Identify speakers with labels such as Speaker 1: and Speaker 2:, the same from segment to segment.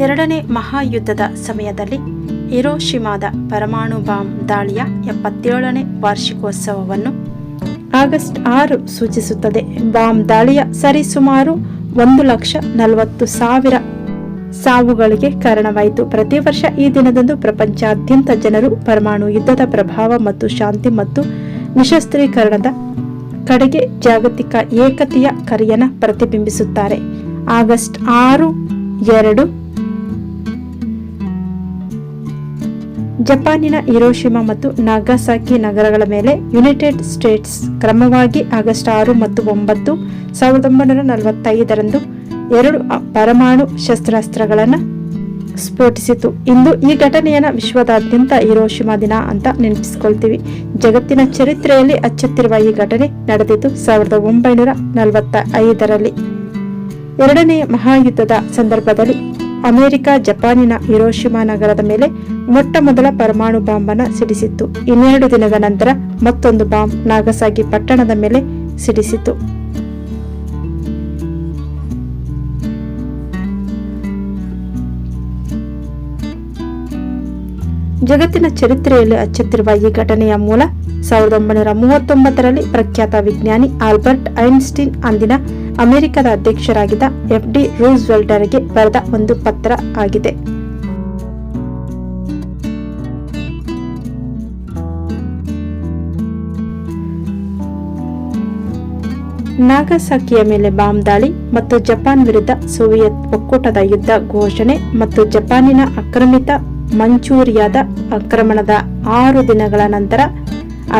Speaker 1: ಎರಡನೇ ಮಹಾಯುದ್ಧದ ಸಮಯದಲ್ಲಿ ಇರೋಶಿಮಾದ ಪರಮಾಣು ಬಾಂಬ್ ದಾಳಿಯ ಎಪ್ಪತ್ತೇಳನೇ ವಾರ್ಷಿಕೋತ್ಸವವನ್ನು ಆಗಸ್ಟ್ ಆರು ಸೂಚಿಸುತ್ತದೆ. ಬಾಂಬ್ ದಾಳಿಯ ಸರಿಸುಮಾರು ಒಂದು ಲಕ್ಷ ನಲವತ್ತು ಸಾವಿರ ಸಾವುಗಳಿಗೆ ಕಾರಣವಾಯಿತು. ಪ್ರತಿ ವರ್ಷ ಈ ದಿನದಂದು ಪ್ರಪಂಚಾದ್ಯಂತ ಜನರು ಪರಮಾಣು ಯುದ್ಧದ ಪ್ರಭಾವ ಮತ್ತು ಶಾಂತಿ ಮತ್ತು ನಿಶಸ್ತ್ರೀಕರಣದ ಕಡೆಗೆ ಜಾಗತಿಕ ಏಕತೆಯ ಕರೆಯನ್ನು ಪ್ರತಿಬಿಂಬಿಸುತ್ತಾರೆ. ಆಗಸ್ಟ್ ಆರು ಎರಡು ಜಪಾನಿನ ಹಿರೋಶಿಮಾ ಮತ್ತು ನಾಗಾಸಾಕಿ ನಗರಗಳ ಮೇಲೆ ಯುನೈಟೆಡ್ ಸ್ಟೇಟ್ಸ್ ಕ್ರಮವಾಗಿ ಆಗಸ್ಟ್ ಆರು ಮತ್ತು ಒಂಬತ್ತು ಸಾವಿರದ ಒಂಬೈನೂರ ನಲವತ್ತೈದರಂದು ಎರಡು ಪರಮಾಣು ಶಸ್ತ್ರಾಸ್ತ್ರಗಳನ್ನು ಸ್ಫೋಟಿಸಿತು. ಇಂದು ಈ ಘಟನೆಯನ್ನು ವಿಶ್ವದಾದ್ಯಂತ ಹಿರೋಶಿಮಾ ದಿನ ಅಂತ ನೆನಪಿಸಿಕೊಳ್ತೀವಿ. ಜಗತ್ತಿನ ಚರಿತ್ರೆಯಲ್ಲಿ ಅಚ್ಚೆತ್ತಿರುವ ಈ ಘಟನೆ ನಡೆದಿದ್ದು ಸಾವಿರದ ಒಂಬೈನೂರ ನಲವತ್ತ ಐದರಲ್ಲಿ ಎರಡನೆಯ ಮಹಾಯುದ್ಧದ ಸಂದರ್ಭದಲ್ಲಿ ಅಮೆರಿಕ, ಜಪಾನಿನ ಹಿರೋಶಿಮಾ ನಗರದ ಮೇಲೆ ಮೊಟ್ಟ ಮೊದಲ ಪರಮಾಣು ಬಾಂಬನ್ನು ಸಿಡಿಸಿತ್ತು. ಇನ್ನೆರಡು ದಿನದ ನಂತರ ಮತ್ತೊಂದು ಬಾಂಬ್ ನಾಗಸಾಗಿ ಪಟ್ಟಣದ ಮೇಲೆ ಸಿಡಿಸಿತು ಜಗತ್ತಿನ ಚರಿತ್ರೆಯಲ್ಲಿ ಅಚ್ಚುತ್ತಿರುವ ಈ ಘಟನೆಯ ಮೂಲ ಸಾವಿರದ ಒಂಬೈನೂರ ಮೂವತ್ತೊಂಬತ್ತರಲ್ಲಿ ಪ್ರಖ್ಯಾತ ವಿಜ್ಞಾನಿ ಆಲ್ಬರ್ಟ್ ಐನ್ಸ್ಟೀನ್, ಅಂದಿನ ಅಮೆರಿಕದ ಅಧ್ಯಕ್ಷರಾಗಿದ್ದ ಎಫ್ ಡಿ ರೂಸ್ವೆಲ್ಟರ್ಗೆ ಬರೆದ ಒಂದು ಪತ್ರ ಆಗಿದೆ. ನಾಗಸಾಕಿಯ ಮೇಲೆ ಬಾಂಬ್ ದಾಳಿ ಮತ್ತು ಜಪಾನ್ ವಿರುದ್ಧ ಸೋವಿಯತ್ ಒಕ್ಕೂಟದ ಯುದ್ಧ ಘೋಷಣೆ ಮತ್ತು ಜಪಾನಿನ ಆಕ್ರಮಿತ ಮಂಚೂರಿಯಾದ ಆಕ್ರಮಣದ ಆರು ದಿನಗಳ ನಂತರ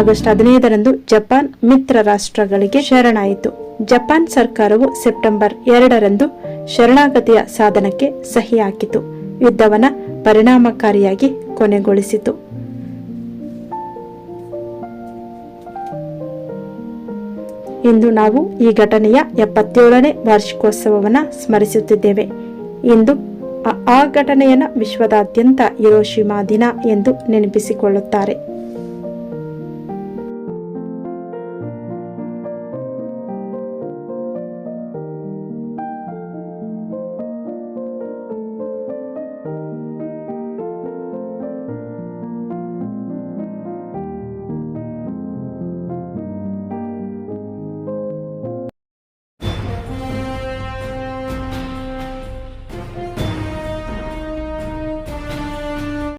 Speaker 1: ಆಗಸ್ಟ್ ಹದಿನೈದರಂದು ಜಪಾನ್ ಮಿತ್ರ ರಾಷ್ಟ್ರಗಳಿಗೆ ಶರಣಾಯಿತು. ಜಪಾನ್ ಸರ್ಕಾರವು ಸೆಪ್ಟೆಂಬರ್ ಎರಡರಂದು ಶರಣಾಗತಿಯ ಸಾಧನಕ್ಕೆ ಸಹಿ ಹಾಕಿತು ಯುದ್ಧವನ್ನ ಪರಿಣಾಮಕಾರಿಯಾಗಿ ಕೊನೆಗೊಳಿಸಿತು. ಇಂದು ನಾವು ಈ ಘಟನೆಯ ಎಪ್ಪತ್ತೇಳನೇ ವಾರ್ಷಿಕೋತ್ಸವವನ್ನು ಸ್ಮರಿಸುತ್ತಿದ್ದೇವೆ. ಇಂದು ಆ ಘಟನೆಯನ್ನು ವಿಶ್ವದಾದ್ಯಂತ ಇರೋಶಿಮಾ ದಿನ ಎಂದು ನೆನಪಿಸಿಕೊಳ್ಳುತ್ತಾರೆ.